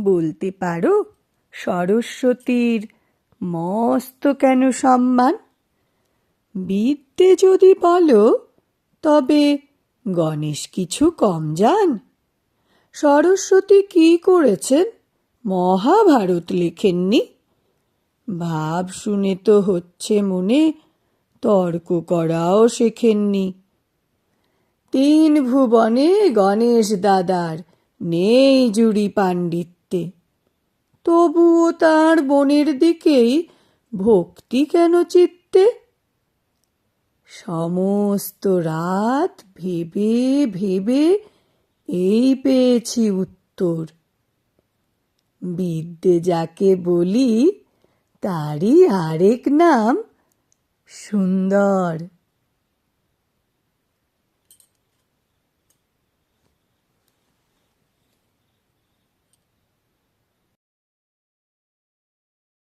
বলতে পারো, সরস্বতীর মস্ত কেন সম্মান? বিদ্যে যদি বলো, তবে গণেশ কিছু কম যান। সরস্বতী কি করেছেন? মহাভারত লেখেননি? ভাব শুনে তো হচ্ছে মনে, তর্ক করাও শেখেননি। তিন ভুবনে গণেশ দাদার নেই জুড়ি পাণ্ডিত্যে। তবুও তার বনের দিকেই ভক্তি কেন চিত্তে? সমস্ত রাত ভেবে ভেবে এই পেয়েছি উত্তর। বিদ্যে যাকে বলি, তারই আরেক নাম সুন্দর।